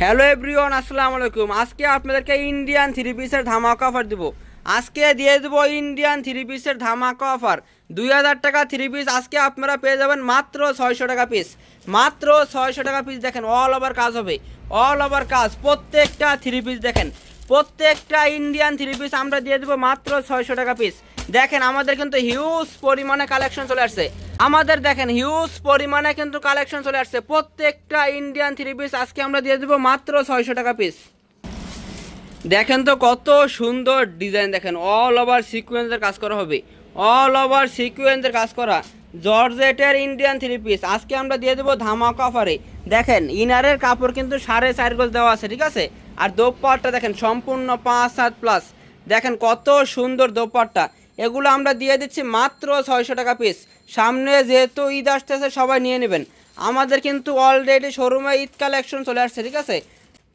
Hello everyone আসসালামু আলাইকুম। আজকে আপনাদেরকে ইন্ডিয়ান থ্রি পিসের ধামাকা অফার দেবো। আজকে দিয়ে দেবো ইন্ডিয়ান থ্রি পিসের ধামাকা অফার দুই হাজার টাকা থ্রি পিস আজকে আপনারা পেয়ে যাবেন মাত্র ছয়শো টাকা পিস মাত্র ছয়শো টাকা পিস দেখেন অল ওভার কাজ হবে। অল ওভার কাজ, প্রত্যেকটা থ্রি পিস দেখেন। প্রত্যেকটা ইন্ডিয়ান থ্রি পিস আমরা দিয়ে দেবো মাত্র ছয়শো টাকা পিস দেখেন, আমাদের কিন্তু হিউজ পরিমাণে কালেকশন চলে আসছে। আমাদের দেখেন হিউজ পরিমাণে কিন্তু কালেকশন চলে আসছে। প্রত্যেকটা ইন্ডিয়ান থ্রি পিস আজকে আমরা দিয়ে দেবো মাত্র ছয়শো টাকা পিস দেখেন তো কত সুন্দর ডিজাইন দেখেন অল ওভার সিকুয়েন্সের কাজ করা হবে। অল ওভার সিকুয়েন্সের কাজ করা। জর্জেটের ইন্ডিয়ান থ্রি পিস আজকে আমরা দিয়ে দেবো ধামাকা অফারে দেখেন ইনারের কাপড় কিন্তু সাড়ে চার গজ দেওয়া আছে, ঠিক আছে? আর দোপাট্টা দেখেন, সম্পূর্ণ পাঁচ সাত প্লাস দেখেন কত সুন্দর দোপাট্টা। এগুলো আমরা দিয়ে দিচ্ছি মাত্র ছয়শো টাকা পিস সামনে যেহেতু ঈদ আসতেছে, সবাই নিয়ে নেবেন। আমাদের কিন্তু অলরেডি শোরুমে ঈদ কালেকশন চলে আসছে, ঠিক আছে?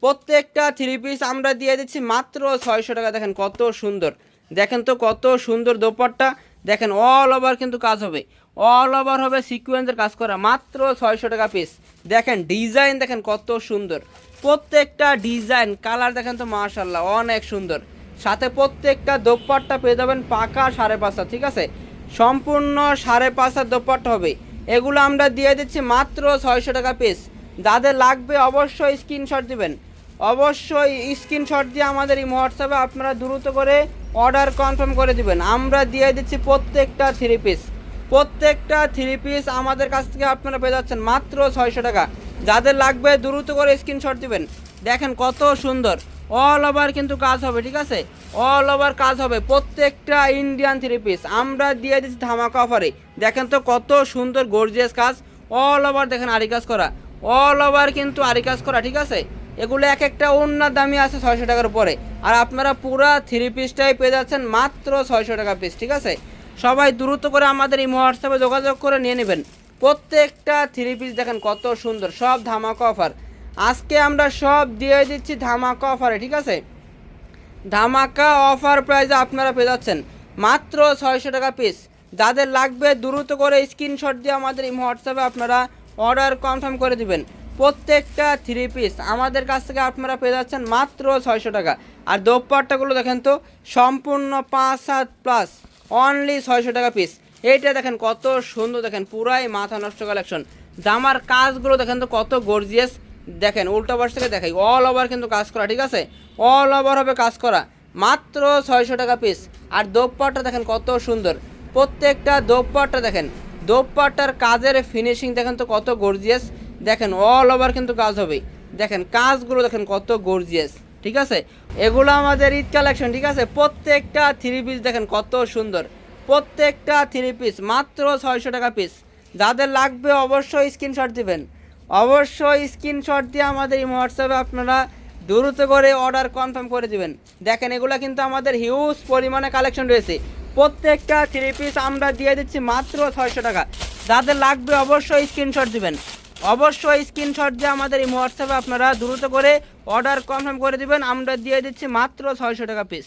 প্রত্যেকটা থ্রি পিস আমরা দিয়ে দিচ্ছি মাত্র ছয়শো টাকা। দেখেন কত সুন্দর। দেখেন তো কত সুন্দর দোপাট্টা। দেখেন অল ওভার কিন্তু কাজ হবে। অল ওভার হবে সিকুয়েন্সের কাজ করা। মাত্র ছয়শো টাকা পিস দেখেন ডিজাইন দেখেন কত সুন্দর। প্রত্যেকটা ডিজাইন কালার দেখেন তো মার্শাল্লাহ অনেক সুন্দর। সাথে প্রত্যেকটা দোপাট্টা পেয়ে যাবেন পাকা সাড়ে পাঁচটা ঠিক আছে? সম্পূর্ণ সাড়ে পাঁচটা দোপাট্টা হবে। এগুলো আমরা দিয়ে দিচ্ছি মাত্র ছয়শো টাকা পিস যাদের লাগবে অবশ্যই স্ক্রিনশট দিবেন। অবশ্যই স্ক্রিনশট দিয়ে আমাদের এই হোয়াটসঅ্যাপে আপনারা দ্রুত করে অর্ডার কনফার্ম করে দিবেন। আমরা দিয়ে দিচ্ছি প্রত্যেকটা থ্রি পিস প্রত্যেকটা থ্রি পিস আমাদের কাছ থেকে আপনারা পেয়ে যাচ্ছেন মাত্র ছয়শো টাকা। যাদের লাগবে দ্রুত করে স্ক্রিনশট দিবেন। দেখেন কত সুন্দর। অল ওভার কিন্তু কাজ হবে, ঠিক আছে? অল ওভার কাজ হবে। প্রত্যেকটা ইন্ডিয়ান থ্রি পিস আমরা দিয়ে দিচ্ছি ধামাকা অফারে দেখেন তো কত সুন্দর গর্জিয়াস কাজ। অল ওভার দেখেন আরি কাজ করা। অল ওভার কিন্তু আরি কাজ করা, ঠিক আছে? এগুলো এক একটা অন্য দামি আছে ছয়শো টাকার উপরে। আর আপনারা পুরা থ্রি পিসটাই পেয়ে যাচ্ছেন মাত্র ছয়শো টাকা পিস ঠিক আছে? সবাই দ্রুত করে আমাদের এই হোয়াটসঅ্যাপে যোগাযোগ করে নিয়ে নেবেন। প্রত্যেকটা থ্রি পিস দেখেন কত সুন্দর, সব ধামাকা অফার আজকে আমরা সব দিয়ে দিচ্ছি ধামাকা অফারে ঠিক আছে? ধামাকা অফার প্রাইসে আপনারা পেয়ে যাচ্ছেন। মাত্র ছয়শো টাকা পিস যাদের লাগবে দ্রুত করে স্ক্রিনশট দিয়ে আমাদের এই হোয়াটসঅ্যাপে আপনারা অর্ডার কনফার্ম করে দিবেন। প্রত্যেকটা থ্রি পিস আমাদের কাছ থেকে আপনারা পেয়ে যাচ্ছেন মাত্র ছয়শো টাকা। আর দোপাট্টাগুলো দেখেন তো, সম্পূর্ণ পাঁচ সাত প্লাস অনলি ছয়শো টাকা পিস এইটা দেখেন কত সুন্দর দেখেন, পুরাই মাথা নষ্ট কালেকশন জামার কাজগুলো দেখেন তো কত গর্জিয়াস দেখেন, উল্টো পাশ থেকে দেখাই অল ওভার কিন্তু কাজ করা, ঠিক আছে? অল ওভার হবে কাজ করা। মাত্র ছয়শো টাকা পিস আর দোপাট্টা দেখেন কত সুন্দর। প্রত্যেকটা দোপাট্টা দেখেন, দোপাট্টার কাজের ফিনিশিং দেখেন তো কত গর্জিয়াস দেখেন অল ওভার কিন্তু কাজ হবে। দেখেন, কাজগুলো দেখেন কত গর্জিয়াস ঠিক আছে? এগুলো আমাদের ঈদ কালেকশন ঠিক আছে? প্রত্যেকটা থ্রি পিস দেখেন কত সুন্দর। প্রত্যেকটা থ্রি পিস মাত্র ছয়শো টাকা পিস যাদের লাগবে অবশ্যই স্ক্রিনশট দিবেন। অবশ্যই স্ক্রিনশট দিয়ে আমাদের এই হোয়াটসঅ্যাপে আপনারা দ্রুত করে অর্ডার কনফার্ম করে দিবেন। দেখেন, এগুলো কিন্তু আমাদের হিউজ পরিমাণে কালেকশন রয়েছে। প্রত্যেকটা থ্রি পিস আমরা দিয়ে দিচ্ছি মাত্র ছয়শো টাকা। যাদের লাগবে অবশ্যই স্ক্রিনশট দিবেন। অবশ্যই স্ক্রিনশট দিয়ে আমাদের এই হোয়াটসঅ্যাপে আপনারা দ্রুত করে অর্ডার কনফার্ম করে দিবেন। আমরা দিয়ে দিচ্ছি মাত্র ছয়শো টাকা পিস